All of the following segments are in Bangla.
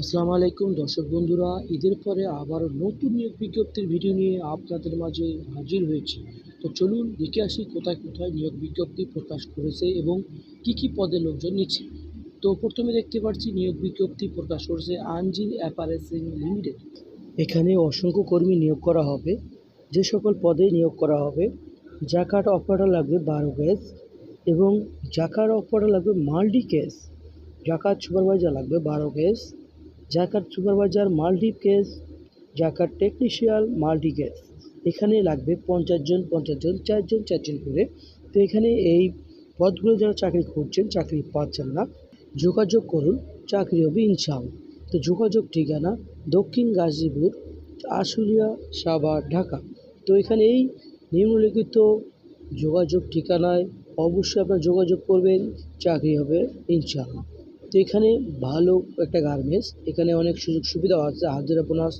আসসালামু আলাইকুম, দর্শক বন্ধুরা। ঈদের পরে আবারও নতুন নিয়োগ বিজ্ঞপ্তির ভিডিও নিয়ে আপনাদের মাঝে হাজির হয়েছে। তো চলুন দেখে আসি কোথায় কোথায় নিয়োগ বিজ্ঞপ্তি প্রকাশ করেছে এবং কি কি পদে লোকজন নিচ্ছে। তো প্রথমে দেখতে পাচ্ছি, নিয়োগ বিজ্ঞপ্তি প্রকাশ করেছে আনজিল অ্যাপারেসিং লিমিটেড। এখানে অসংখ্য কর্মী নিয়োগ করা হবে। যে সকল পদে নিয়োগ করা হবে জাকাট অপারেটর লাগবে বারো গ্যাস এবং জাকার অপারেটর লাগবে মাল্টি কেস জাকাত সুপারভাইজার লাগবে বারো gauge jacquard supervisor multi case jacquard technician multi case এখানে লাগবে পঞ্চাশ জন পঞ্চাশ জন চারজন চারজন করে। তো এখানে এই পদগুলো যারা চাকরি খুঁজছেন, চাকরি পাচ্ছেন না, যোগাযোগ করুন, চাকরি হবে ইনশাআল্লাহ। তো যোগাযোগ ঠিকানা দক্ষিণ গাজীপুর, আশুলিয়া, সাভার, ঢাকা। তো এখানে এই নিম্নলিখিত যোগাযোগ ঠিকানায় অবশ্যই আপনারা যোগাযোগ করবেন, চাকরি হবে ইনশাআল্লাহ। তো এখানে ভালো একটা গার্মেন্টস। এখানে অনেক সুযোগ সুবিধাও আছে, হাজিরা বোনাস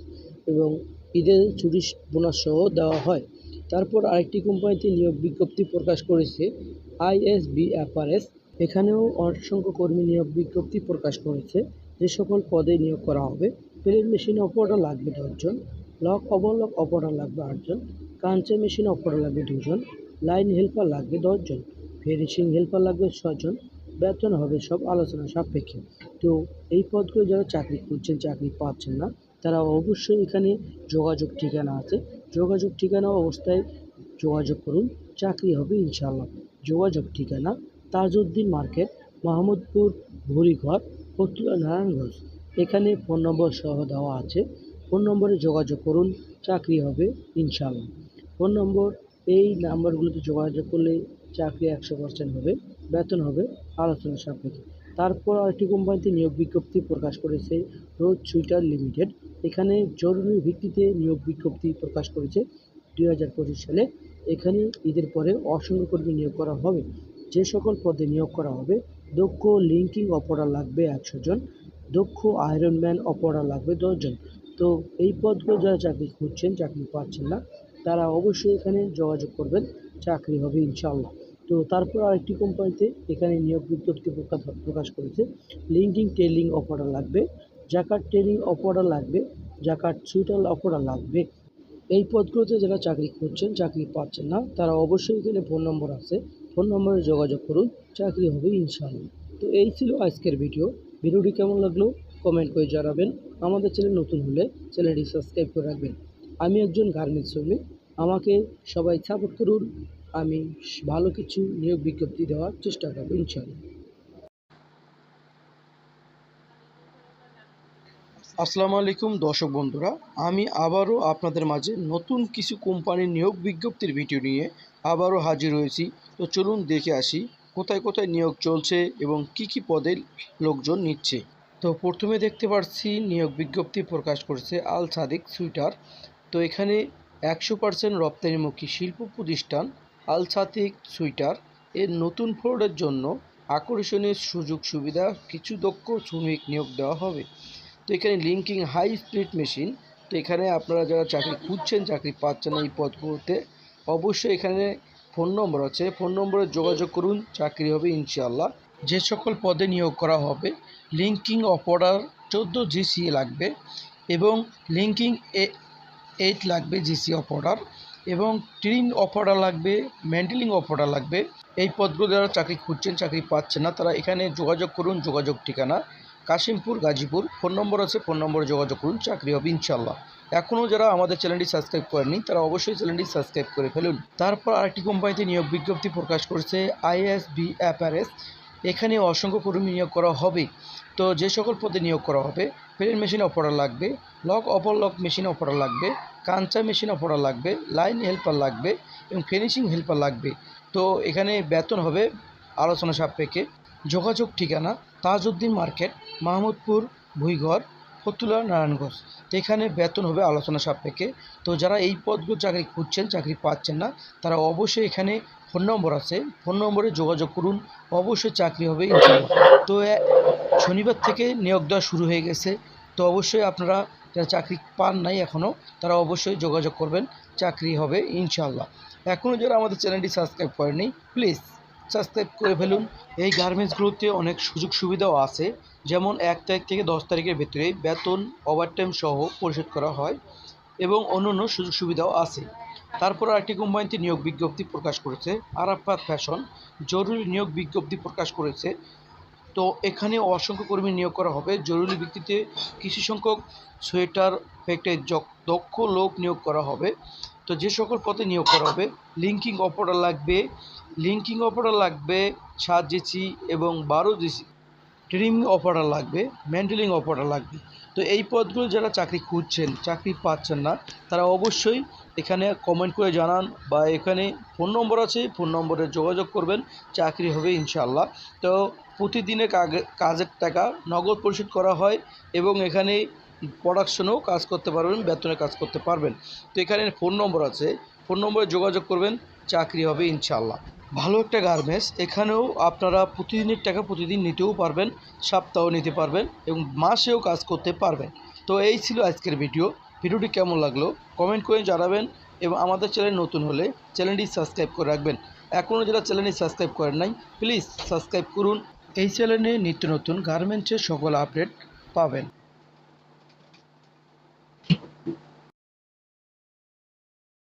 এবং ঈদের ছুটি বোনাস সহ দেওয়া হয়। তারপর আরেকটি কোম্পানিতে নিয়োগ বিজ্ঞপ্তি প্রকাশ করেছে, আইএসবি অ্যাপারেস। এখানেও অসংখ্য কর্মী নিয়োগ বিজ্ঞপ্তি প্রকাশ করেছে। যে সকল পদে নিয়োগ করা হবে, প্লেন মেশিন অপারেটর লাগবে দশজন, লক ওভারলক অপারেটর লাগবে আটজন কাঞ্চা মেশিন অপারেটর লাগবে দুজন, লাইন হেল্পার লাগবে দশজন, ফিনিশিং হেল্পার লাগবে ছজন বেতন হবে সব আলোচনা সাপেক্ষে। তো এই পদগুলো যারা চাকরি করছেন চাকরি পাচ্ছেন না, তারা অবশ্যই এখানে যোগাযোগ ঠিকানা আছে। যোগাযোগ ঠিকানা অবস্থায় যোগাযোগ করুন, চাকরি হবে ইনশাল্লাহ যোগাযোগ ঠিকানা তাজউদ্দিন মার্কেট, মাহমুদপুর ভুরিঘর ফতুল্লা নারায়ণগঞ্জ। এখানে ফোন নম্বর সহ দেওয়া আছে। ফোন নম্বরে যোগাযোগ করুন, চাকরি হবে ইনশাল্লাহ ফোন নম্বর, এই নাম্বারগুলোতে যোগাযোগ করলে চাকরি একশো পার্সেন্ট হবে। বেতন হবে আলোচনা সাপেক্ষে। তারপর আরেকটি কোম্পানিতে নিয়োগ বিজ্ঞপ্তি প্রকাশ করেছে রোজ সুইটার লিমিটেড। এখানে জরুরি ভিত্তিতে নিয়োগ বিজ্ঞপ্তি প্রকাশ করেছে দুই হাজার পঁচিশ সালে। এখানে ঈদের পরে অসংখ্য কর্মী নিয়োগ করা হবে। যে সকল পদে নিয়োগ করা হবে, দক্ষ লিঙ্কিং অপারেটর লাগবে একশো জন, দক্ষ আয়রনম্যান অপারেটর লাগবে দশজন তো এই পদগুলো যারা চাকরি খুঁজছেন, চাকরি পাচ্ছেন না, তারা অবশ্যই এখানে যোগাযোগ করবেন। চাকরি হবে ইনশাআল্লাহ। তো তারপর আরেকটি কোম্পানিতে এখানে নিয়োগ বিজ্ঞপ্তি প্রকাশ করেছে। লিঙ্কিং টেলিং অপারেটর লাগবে জাকার ট্রেনিং অপারেটর লাগবে জাকার সুইটার অপারেটর লাগবে। এই পদগুলোতে যারা চাকরি খুঁজছেন, চাকরি পাচ্ছেন না, তারা অবশ্যই এখানে ফোন নম্বর আছে। ফোন নম্বরে যোগাযোগ করুন, চাকরি হবে ইনশাআল্লাহ। তো এই ছিল আজকের ভিডিও। ভিডিওটি কেমন লাগল কমেন্ট করে জানাবেন। আমাদের চ্যানেল নতুন হলে চ্যানেলটি সাবস্ক্রাইব করে রাখবেন। আমি একজন গার্মেন্টস শ্রমিক। আমাকে সবাই সাপোর্ট করুন। আমি ভালো কিছু নিয়োগ বিজ্ঞপ্তি দেওয়ার চেষ্টা করব, ইনশাআল্লাহ। আসসালামু আলাইকুম, দর্শক বন্ধুরা। আমি আবারও আপনাদের মাঝে নতুন কিছু কোম্পানির নিয়োগ বিজ্ঞপ্তির ভিডিও নিয়ে আবারও হাজির হয়েছি। তো চলুন দেখে আসি, কোথায় কোথায় নিয়োগ চলছে এবং কি কি পদে লোকজন নিচ্ছে। তো প্রথমে দেখতে পাচ্ছি নিয়োগ বিজ্ঞপ্তি প্রকাশ করেছে আল সাদিক সুইটার। তো এখানে একশো পার্সেন্ট রপ্তানিমুখী শিল্প প্রতিষ্ঠান আল সাদিক সুইটার। এর নতুন ফ্লোরের জন্য আকর্ষণীয় সুযোগ সুবিধা, কিছু দক্ষ শ্রমিক নিয়োগ দেওয়া হবে। তো এখানে লিঙ্কিং হাই স্পিড মেশিন। তো এখানে আপনারা যারা চাকরি খুঁজছেন, চাকরি পাচ্ছেন এই পদগুলোতে, অবশ্যই এখানে ফোন নম্বর আছে। ফোন নম্বরে যোগাযোগ করুন, চাকরি হবে ইনশাআল্লাহ। যে সকল পদে নিয়োগ করা হবে, লিঙ্কিং অপারেটর চোদ্দ জিসি লাগবে এবং লিঙ্কিং এ এইট লাগবে জিসি অপারেটর। এবং ট্রিন অপারেটর লাগবে, মেন্টেলিং অপারেটর লাগবে। এই পদগুলো যারা চাকরি খুঁজছেন, চাকরি পাচ্ছেন না, তারা এখানে যোগাযোগ করুন, যোগাযোগ ঠিকানা কাশিমপুর, গাজীপুর। ফোন নম্বর আছে, ফোন নম্বরে যোগাযোগ করুন, চাকরি হবে ইনশাল্লাহ এখনও যারা আমাদের চ্যানেলটি সাবস্ক্রাইব করেননি, তারা অবশ্যই চ্যানেলটি সাবস্ক্রাইব করে ফেলুন। তারপর আরেকটি কোম্পানিতে নিয়োগ বিজ্ঞপ্তি প্রকাশ করেছে, আইএসবি অ্যাপারেস। এখানে অসংখ্য কর্মী নিয়োগ করা হবে। তো যে সকল পদে নিয়োগ করা হবে প্লেন মেশিন অপারেটর লাগবে, লক অপর লক মেশিন অপারেটর লাগবে। কাঞ্চা মেশিন অপারেটর লাগবে লাইন হেল্পার লাগবে এবং ফিনিশিং হেল্পার লাগবে। তো এখানে বেতন হবে আলোচনা সাপেক্ষে। যোগাযোগ ঠিকানা তাজউদ্দিন মার্কেট, মাহমুদপুর, ভুইঘর ফতুল্লা নারায়ণগঞ্জ। তো এখানে বেতন হবে আলোচনা সাপেক্ষে। তো যারা এই পদগুলো চাকরি খুঁজছেন, চাকরি পাচ্ছেন না, তারা অবশ্যই এখানে ফোন নম্বর আছে। ফোন নম্বরে যোগাযোগ করুন। অবশ্যই চাকরি হবে তো শনিবার থেকে নিয়োগ দেওয়া শুরু হয়ে গেছে। তো অবশ্যই আপনারা যারা চাকরি পান নাই এখনও তারা অবশ্যই যোগাযোগ করবেন। চাকরি হবে ইনশাল্লাহ এখনও যারা আমাদের চ্যানেলটি সাবস্ক্রাইব করেনি প্লিজ সাবস্ক্রাইব করে ফেলুন। এই গার্মেন্টসগুলোতে অনেক সুযোগ সুবিধাও আছে। যেমন এক তারিখ থেকে দশ তারিখের ভেতরে বেতন ওভারটাইম সহ পরিশোধ করা হয় এবং অন্যান্য সুযোগ সুবিধাও আছে। তারপর আরেকটি কোম্পানিতে নিয়োগ বিজ্ঞপ্তি প্রকাশ করেছে, আরাফাত ফ্যাশন। জরুরি নিয়োগ বিজ্ঞপ্তি প্রকাশ করেছে তো এখানে অসংখ্য কর্মী নিয়োগ করা হবে। জরুরি ভিত্তিতে কিছু সংখ্যক সোয়েটার, ফ্যাক্টরি দক্ষ লোক নিয়োগ করা হবে। তো যে সকল পথে নিয়োগ করা হবে, লিঙ্কিং অপারেটর লাগবে। লিঙ্কিং অপারেটর লাগবে সাত জিসি এবং বারো জিসি। ট্রিমিং অপারেটর লাগবে, মেন্টেলিং অপারেটর লাগবে। তো এই পদগুলো যারা চাকরি খুঁজছেন, চাকরি পাচ্ছেন না, তারা অবশ্যই এখানে কমেন্ট করে জানান বা এখানে ফোন নম্বর আছে ফোন নম্বরে যোগাযোগ করবেন। চাকরি হবে ইনশাল্লাহ তো প্রতিদিনে কাজের টাকা নগদ পরিশোধ করা হয় এবং এখানে প্রোডাকশনেও কাজ করতে পারবেন বেতনে কাজ করতে পারবেন। তো এখানে ফোন নম্বর আছে। ফোন নম্বরে যোগাযোগ করবেন, চাকরি হবে ইনশাল্লাহ ভালো একটা গার্মেন্টস এখানেও আপনারা প্রতিদিনের টাকা প্রতিদিন নিতেও পারবেন সপ্তাহ নিতে পারবেন এবং মাসেও কাজ করতে পারবেন। তো এই ছিল আজকের ভিডিও ভিডিওটি কেমন লাগল? কমেন্ট করে জানাবেন এবং আমাদের চ্যানেল নতুন হলে চ্যানেলটি সাবস্ক্রাইব করে রাখবেন। এখনও যারা চ্যানেলটি সাবস্ক্রাইব করেন নাই প্লিজ সাবস্ক্রাইব করুন। এই চ্যানেলে নিত্য নতুন গার্মেন্টসের সকল আপডেট পাবেন।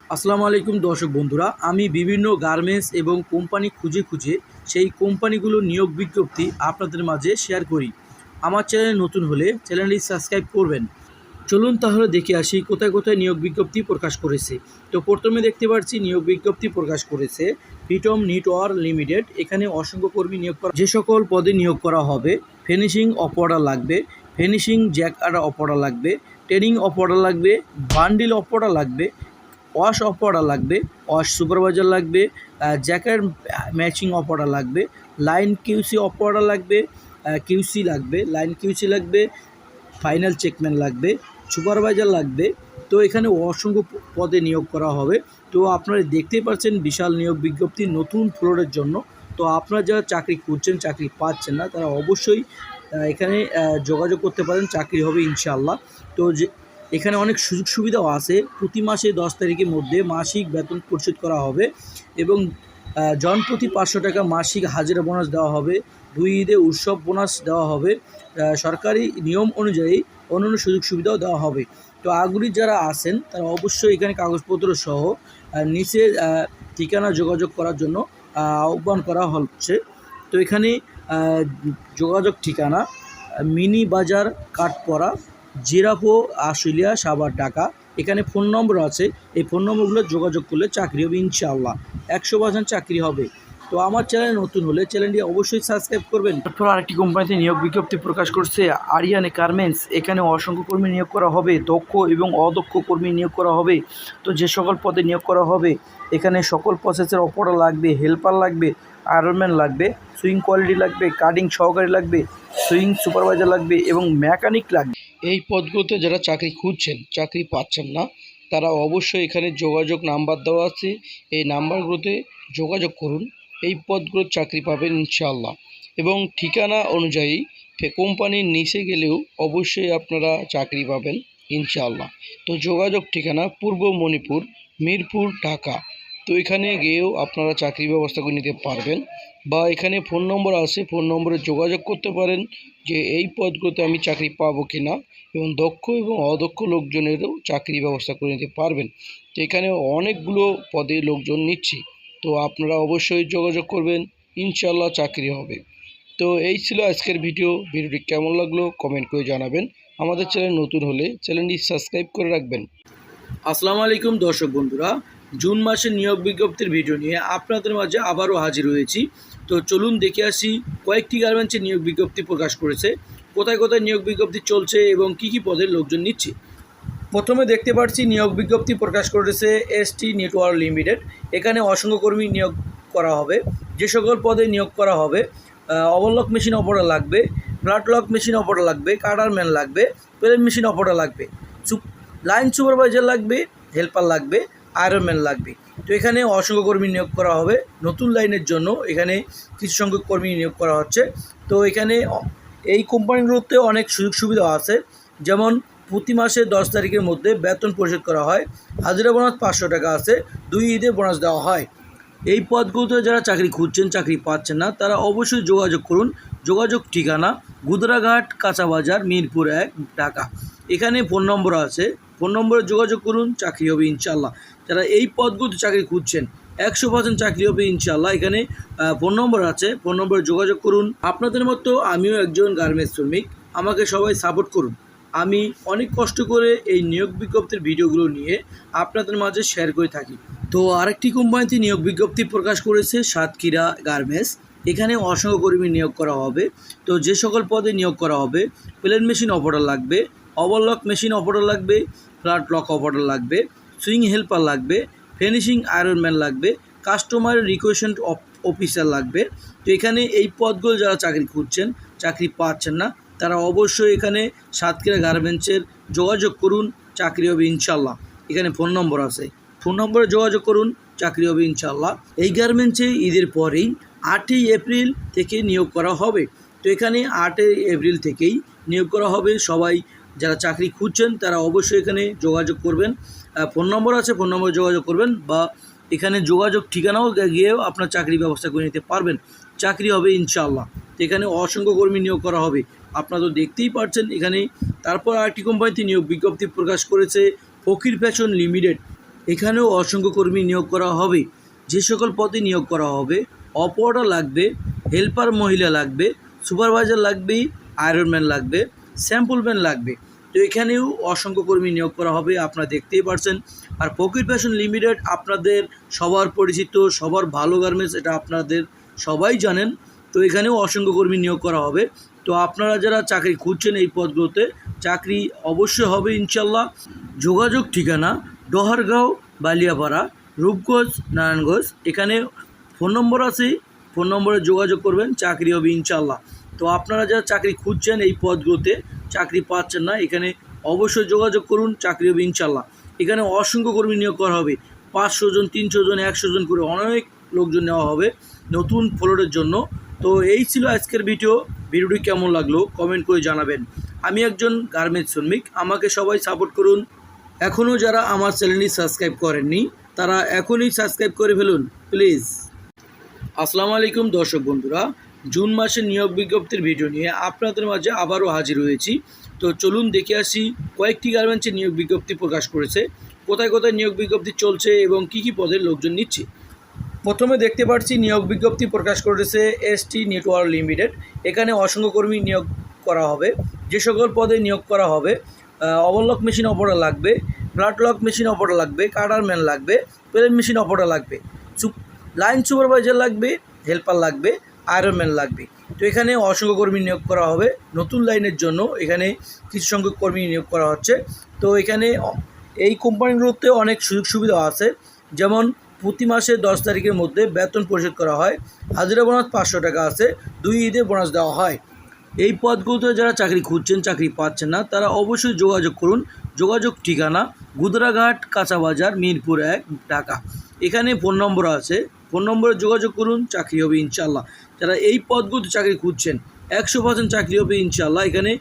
আসসালামু আলাইকুম দর্শক বন্ধুরা, আমি বিভিন্ন গার্মেন্টস এবং কোম্পানি খুঁজে খুঁজে সেই কোম্পানিগুলো নিয়োগ বিজ্ঞপ্তি আপনাদের মাঝে শেয়ার করি। আমার চ্যানেল নতুন হলে চ্যানেলটি সাবস্ক্রাইব করবেন। চলুন তাহলে দেখে আসি কোথায় কোথায় নিয়োগ বিজ্ঞপ্তি প্রকাশ করেছে। তো প্রথমে দেখতে পাচ্ছি নিয়োগ বিজ্ঞপ্তি প্রকাশ করেছে ফিটম নিটওয়ার লিমিটেড। এখানে অসংখ্য কর্মী নিয়োগ করা, যে সকল পদে নিয়োগ করা হবে। ফিনিশিং অপারেটর লাগবে, ফিনিশিং জ্যাক আর অপারেটর লাগবে, ট্রেনিং অপারেটর লাগবে, বান্ডিল অপারেটর লাগবে, ওয়াশ অপারেটর লাগবে, ওয়াশ সুপারভাইজার লাগবে জ্যাকেট ম্যাচিং অপারেটর লাগবে, লাইন কিউসি অপারেটর লাগবে কিউসি লাগবে, লাইন কিউসি লাগবে, ফাইনাল চেকম্যান লাগবে সুপারভাইজার লাগবে। তো এখানে অসংখ্য পদে নিয়োগ করা হবে। তো আপনারা দেখতেই পাচ্ছেন বিশাল নিয়োগ বিজ্ঞপ্তি নতুন ফ্লোরের জন্য। তো আপনারা যারা চাকরি করছেন চাকরি পাচ্ছেন না তারা অবশ্যই এখানে যোগাযোগ করতে পারেন চাকরি হবে ইনশাআল্লাহ। তো যে এখানে অনেক সুযোগ সুবিধাও আছে। প্রতি মাসে দশ তারিখের মধ্যে মাসিক বেতন পরিশোধ করা হবে এবং আহ, জনপ্রতি পাঁচশো টাকা মাসিক হাজিরা বোনাস দেওয়া হবে। দুই ঈদে উৎসব বোনাস দেওয়া হবে। সরকারি নিয়ম অনুযায়ী অন্যান্য সুযোগ সুবিধাও দেওয়া হবে। তো আগ্রহী যারা আছেন তারা অবশ্যই এখানে কাগজপত্র সহ নিচে ঠিকানা যোগাযোগ করার জন্য আহ, আহ্বান করা হচ্ছে। তো এখানে যোগাযোগ ঠিকানা মিনি বাজার কাঠপড়া জিরাপো আশুলিয়া সাবার ঢাকা। এখানে ফোন নম্বর আছে। এই ফোন নম্বরগুলো যোগাযোগ করলে চাকরি হবে ইনশাআল্লাহ। একশো পার্সেন্ট চাকরি হবে। তো আমার চ্যানেল নতুন হলে চ্যানেলটি অবশ্যই সাবস্ক্রাইব করবেন। তারপর আরেকটি কোম্পানিতে নিয়োগ বিজ্ঞপ্তি প্রকাশ করছে আরিয়ানে গার্মেন্টস এখানে অসংখ্য কর্মী নিয়োগ করা হবে দক্ষ এবং অদক্ষ কর্মী নিয়োগ করা হবে। তো যে সকল পদে নিয়োগ করা হবে এখানে সকল প্রসেসের অপরা লাগবে হেল্পার লাগবে আয়রনম্যান লাগবে সুইং কোয়ালিটি লাগবে কাটিং সহকারী লাগবে সুইং সুপারভাইজার লাগবে এবং মেকানিক লাগবে। এই পদগুলোতে যারা চাকরি খুঁজছেন চাকরি পাচ্ছেন না তারা অবশ্যই এখানে যোগাযোগ নাম্বার দেওয়া আছে। এই নাম্বারগুলোতে যোগাযোগ করুন। এই পদগুলোর চাকরি পাবেন ইনশাআল্লাহ। এবং ঠিকানা অনুযায়ী কোম্পানির নিচে গেলেও অবশ্যই আপনারা চাকরি পাবেন ইনশাআল্লাহ। তো যোগাযোগ ঠিকানা পূর্ব মণিপুর, মিরপুর, ঢাকা। তো এখানে গিয়েও আপনারা চাকরি ব্যবস্থা করে নিতে পারবেন বা এখানে ফোন নম্বর আছে, ফোন নম্বরে যোগাযোগ করতে পারেন যে এই পদগুলোতে আমি চাকরি পাবো কি না এবং দক্ষ এবং অদক্ষ লোকজনেরও চাকরি ব্যবস্থা করে নিতে পারবেন। তো এখানে অনেকগুলো পদে লোকজন নিচ্ছি। তো আপনারা অবশ্যই যোগাযোগ করবেন ইনশাল্লাহ চাকরি হবে। তো এই ছিল আজকের ভিডিও। ভিডিওটি কেমন লাগল কমেন্ট করে জানাবেন। আমাদের চ্যানেল নতুন হলে চ্যানেলটি সাবস্ক্রাইব করে রাখবেন। আসসালামু আলাইকুম দর্শক বন্ধুরা। জুন মাসের নিয়োগ বিজ্ঞপ্তির ভিডিও নিয়ে আপনাদের মাঝে আবারও হাজির হয়েছি। তো চলুন দেখে আসি, কয়েকটি গার্মেন্টসের নিয়োগ বিজ্ঞপ্তি প্রকাশ করেছে। কোথায় কোথায় নিয়োগ বিজ্ঞপ্তি চলছে এবং কি কি পদের লোকজন নিচ্ছে? প্রথমে দেখতে পাচ্ছি নিয়োগ বিজ্ঞপ্তি প্রকাশ করেছে এসটি নেটওয়ার্ক লিমিটেড এখানে অসংখ্য কর্মী নিয়োগ করা হবে। যে সকল পদে নিয়োগ করা হবে ওভারলক মেশিন অপারেটর লাগবে ব্লাড লক মেশিন অপারেটর লাগবে কাটারম্যান লাগবে প্লেন মেশিন অপারেটর লাগবে লাইন সুপারভাইজার লাগবে হেল্পার লাগবে আয়রনম্যান লাগবে। তো এখানে অসংখ্য কর্মী নিয়োগ করা হবে। নতুন লাইনের জন্য এখানে কিছু সংখ্যক কর্মী নিয়োগ করা হচ্ছে। তো এখানে, এই কোম্পানিগুলোতে অনেক সুযোগ সুবিধা আছে। যেমন প্রতি মাসে দশ তারিখের মধ্যে বেতন পরিশোধ করা হয়। হাজিরা বোনাস পাঁচশো টাকা আছে, দুই ঈদে বোনাস দেওয়া হয়। এই পদগুলোতে যারা চাকরি খুঁজছেন, চাকরি পাচ্ছেন না, তারা অবশ্যই যোগাযোগ করুন। যোগাযোগ ঠিকানা গুদরাঘাট কাঁচাবাজার মিরপুর এক, ঢাকা। এখানে ফোন নম্বর আছে। ফোন নম্বরে যোগাযোগ করুন, চাকরি হবে ইনশাল্লাহ যারা এই পদগুলোতে চাকরি খুঁজছেন, একশো পার্সেন্ট চাকরি হবে ইনশাল্লাহ এখানে ফোন নম্বর আছে। ফোন নম্বরে যোগাযোগ করুন। আপনাদের মতো আমিও একজন গার্মেন্টস শ্রমিক। আমাকে সবাই সাপোর্ট করুন। আমি অনেক কষ্ট করে এই নিয়োগ বিজ্ঞপ্তির ভিডিওগুলো নিয়ে আপনাদের মাঝে শেয়ার করে থাকি। তো আরেকটি কোম্পানিতে নিয়োগ বিজ্ঞপ্তি প্রকাশ করেছে সাতক্ষীরা গার্মেন্টস। এখানে অসংখ্য কর্মী নিয়োগ করা হবে। তো যে সকল পদে নিয়োগ করা হবে, প্লেন মেশিন অপারেটর লাগবে, ওভারলক মেশিন অপারেটর লাগবে ফ্ল্যাট লক অপারেটর লাগবে, সুইং হেল্পার লাগবে, ফিনিশিং আয়রনম্যান লাগবে, কাস্টমার রিকোয়েশন অফিসার লাগবে। তো এখানে এই পদগুলো যারা চাকরি খুঁজছেন, চাকরি পাচ্ছেন না তারা অবশ্যই এখানে সাতক্ষীরা গার্মেন্টসের যোগাযোগ করুন, চাকরি হবে ইনশাল্লাহ এখানে ফোন নম্বর আছে। ফোন নম্বরে যোগাযোগ করুন, চাকরি হবে ইনশাল্লাহ এই গার্মেন্টসে ঈদের পরেই আটই এপ্রিল থেকে নিয়োগ করা হবে। তো এখানে আটই এপ্রিল থেকেই নিয়োগ করা হবে। সবাই যারা চাকরি খুঁজছেন, তারা অবশ্যই এখানে যোগাযোগ করবেন। ফোন নম্বর আছে, ফোন নম্বরে যোগাযোগ করবেন বা এখানে যোগাযোগ ঠিকানাও গিয়েও আপনার চাকরি ব্যবস্থা করে নিতে পারবেন। চাকরি হবে ইনশাল্লাহ তো এখানে অসংখ্য কর্মী নিয়োগ করা হবে। আপনারা তো দেখতেই পাচ্ছেন এখানে। তারপর আরেকটি কোম্পানিতে নিয়োগ বিজ্ঞপ্তি প্রকাশ করেছে, ফকির ফ্যাশন লিমিটেড। এখানেও অসংখ্য কর্মী নিয়োগ করা হবে। যে সকল পদে নিয়োগ করা হবে অপারেটর লাগবে হেল্পার মহিলা লাগবে সুপারভাইজার লাগবে আয়রনম্যান লাগবে স্যাম্পলম্যান লাগবে। তো এখানেও অসংখ্য কর্মী নিয়োগ করা হবে, আপনারা দেখতেই পারছেন। আর ফকির ফ্যাশন লিমিটেড আপনাদের সবার পরিচিত, সবার ভালো গার্মেন্টস এটা আপনাদের সবাই জানেন। তো এখানেও অসংখ্য কর্মী নিয়োগ করা হবে। তো আপনারা যারা চাকরি খুঁজছেন এই পদগুলোতে, চাকরি অবশ্যই হবে ইনশাল্লাহ। যোগাযোগ ঠিকানা ডহারগাঁও, বালিয়াপাড়া, রূপগঞ্জ, নারায়ণগঞ্জ। এখানে ফোন নম্বর আছে, ফোন নম্বরে যোগাযোগ করবেন, চাকরি হবে ইনশাল্লাহ। তো আপনারা যারা চাকরি খুঁজছেন এই পদগুলোতে, চাকরি পাচ্ছেন না, এখানে অবশ্যই যোগাযোগ করুন, চাকরি হবে ইনশাল্লাহ। এখানে অসংখ্য কর্মী নিয়োগ করা হবে, পাঁচশো জন, তিনশো জন, একশো জন করে অনেক লোকজন নেওয়া হবে। নতুন ফ্লোরের জন্য তো এই ছিল আজকের ভিডিও ভিডিওটি কেমন লাগল কমেন্ট করে জানাবেন। আমি একজন গার্মেন্টস শ্রমিক, আমাকে সবাই সাপোর্ট করুন। এখনও যারা আমার চ্যানেলটি সাবস্ক্রাইব করেননি, তারা এখনই সাবস্ক্রাইব করে ফেলুন প্লিজ আসসালামু আলাইকুম দর্শক বন্ধুরা, জুন মাসের নিয়োগ বিজ্ঞপ্তির ভিডিও নিয়ে আপনাদের মাঝে আবারও হাজির হয়েছি। তো চলুন দেখে আসি, কয়েকটি গার্মেন্টসের নিয়োগ বিজ্ঞপ্তি প্রকাশ করেছে। কোথায় কোথায় নিয়োগ বিজ্ঞপ্তি চলছে এবং কী কী পদের লোকজন নিচ্ছে? প্রথমে দেখতে পাচ্ছি নিয়োগ বিজ্ঞপ্তি প্রকাশ করেছে এসটি নেটওয়ার্ক লিমিটেড। এখানে অসংখ্য কর্মী নিয়োগ করা হবে। যে সকল পদে নিয়োগ করা হবে ওভারলক মেশিন অপারেটর লাগবে ব্লাড লক মেশিন অপারেটর লাগবে কাটার ম্যান লাগবে প্লেন মেশিন অপারেটর লাগবে। লাইন সুপারভাইজার লাগবে হেল্পার লাগবে আয়রন ম্যান লাগবে। তো এখানে অসংখ্য কর্মী নিয়োগ করা হবে। নতুন লাইনের জন্য এখানে কিছু সংখ্যক কর্মী নিয়োগ করা হচ্ছে। তো এখানে এই কোম্পানিগুলোতে অনেক সুযোগ সুবিধা আছে। যেমন প্রতি মাসে দশ তারিখের মধ্যে বেতন পরিশোধ করা হয়। হাজিরা বোনাস পাঁচশো টাকা আছে, দুই ঈদে বোনাস দেওয়া হয়। এই পদগুলোতে যারা চাকরি খুঁজছেন, চাকরি পাচ্ছেন না, তারা অবশ্যই যোগাযোগ করুন। যোগাযোগ ঠিকানা গুদরাঘাট কাঁচাবাজার, মিরপুর এক, ঢাকা। এখানে ফোন নম্বর আছে। ফোন নম্বরে যোগাযোগ করুন, চাকরি হবে ইনশাল্লাহ যারা এই পদগুলোতে চাকরি খুঁজছেন, একশো পার্সেন্ট চাকরি হবে ইনশাল্লাহ এখানে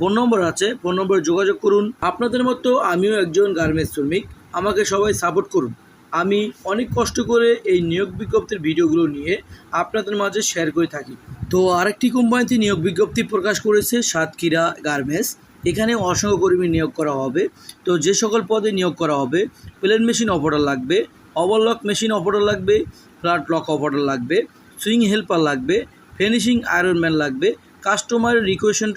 ফোন নম্বর আছে। ফোন নম্বরে যোগাযোগ করুন। আপনাদের মতো আমিও একজন গার্মেন্টস শ্রমিক। আমাকে সবাই সাপোর্ট করুন। আমি অনেক কষ্ট করে এই নিয়োগ বিজ্ঞপ্তির ভিডিওগুলো নিয়ে আপনাদের মাঝে শেয়ার করে থাকি। তো আরেকটি কোম্পানিতে নিয়োগ বিজ্ঞপ্তি প্রকাশ করেছে সাতক্ষীরা গার্মেন্টস। এখানে অসংখ্য কর্মী নিয়োগ করা হবে। তো যে সকল পদে নিয়োগ করা হবে, প্লেন মেশিন অপারেটর লাগবে, ওভারলক মেশিন অপারেটর লাগবে ফ্ল্যাট লক অপারেটর লাগবে, সুইং হেল্পার লাগবে, ফিনিশিং আয়রনম্যান লাগবে, কাস্টমার রিকোয়েশন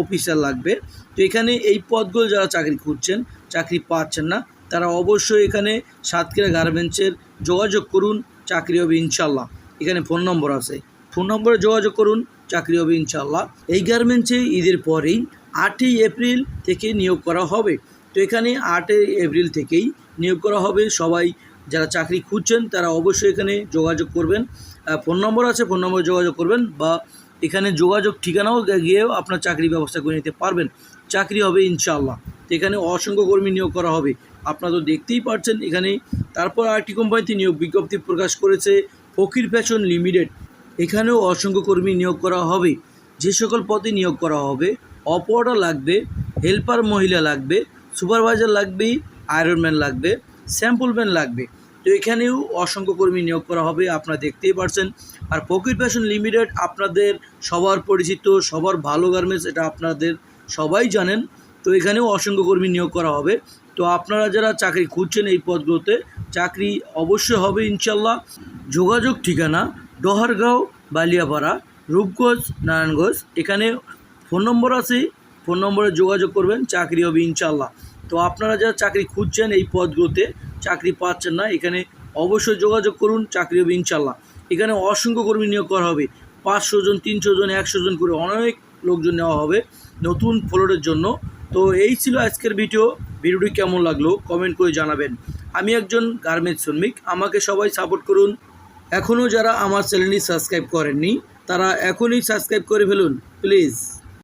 অফিসার লাগবে। তো এখানে এই পদগুলো যারা চাকরি খুঁজছেন, চাকরি পাচ্ছেন না তারা অবশ্যই এখানে সাতক্ষীরা গার্মেন্টসের যোগাযোগ করুন, চাকরি হবে ইনশাল্লাহ এখানে ফোন নম্বর আছে। ফোন নম্বরে যোগাযোগ করুন, চাকরি হবে ইনশাল্লাহ এই গার্মেন্টসে ঈদের পরেই আটই এপ্রিল থেকে নিয়োগ করা হবে। তো এখানে আটই এপ্রিল থেকেই নিয়োগ করা হবে। সবাই যারা চাকরি খুঁজছেন, তারা অবশ্যই এখানে যোগাযোগ করবেন। ফোন নম্বর আছে, ফোন নম্বরে যোগাযোগ করবেন বা এখানে যোগাযোগ ঠিকানাও গিয়েও আপনার চাকরি ব্যবস্থা করে নিতে পারবেন। চাকরি হবে ইনশাল্লাহ তো এখানে অসংখ্য কর্মী নিয়োগ করা হবে। আপনারা তো দেখতেই পাচ্ছেন এখানে। তারপর আরেকটি কোম্পানিতে নিয়োগ বিজ্ঞপ্তি প্রকাশ করেছে, ফকির ফ্যাশন লিমিটেড। এখানেও অসংখ্য কর্মী নিয়োগ করা হবে। যে সকল পদে নিয়োগ করা হবে অপারেটর লাগবে হেল্পার মহিলা লাগবে সুপারভাইজার লাগবে আয়রনম্যান লাগবে স্যাম্পলম্যান লাগবে। তো এখানেও অসংখ্য কর্মী নিয়োগ করা হবে, আপনারা দেখতেই পারছেন। আর পকিট ফ্যাশন লিমিটেড আপনাদের সবার পরিচিত, সবার ভালো গার্মেন্টস এটা আপনাদের সবাই জানেন। তো এখানেও অসংখ্য কর্মী নিয়োগ করা হবে। তো আপনারা যারা চাকরি খুঁজছেন এই পদগুলোতে, চাকরি অবশ্যই হবে ইনশাল্লাহ। যোগাযোগ ঠিকানা ডোহারগাঁও, বালিয়াপাড়া, রূপগঞ্জ, নারায়ণগঞ্জ, এখানে ফোন নম্বর আছে, ফোন নম্বরে যোগাযোগ করবেন, চাকরি হবে ইনশাল্লাহ। তো আপনারা যারা চাকরি খুঁজছেন এই পদগুলোতে, চাকরি পাচ্ছেন না, এখানে অবশ্যই যোগাযোগ করুন, চাকরি হবে ইনশাল্লাহ। এখানে অসংখ্য কর্মী নিয়োগ করা হবে, পাঁচশো জন, তিনশো জন, একশো জন করে অনেক লোকজন নেওয়া হবে নতুন ফ্লোরের জন্য। তো এই ছিল আজকের ভিডিও ভিডিওটি কেমন লাগল কমেন্ট করে জানাবেন। আমি একজন গার্মেন্টস শ্রমিক, আমাকে সবাই সাপোর্ট করুন। এখনও যারা আমার চ্যানেলটি সাবস্ক্রাইব করেননি, তারা এখনই সাবস্ক্রাইব করে ফেলুন, প্লিজ।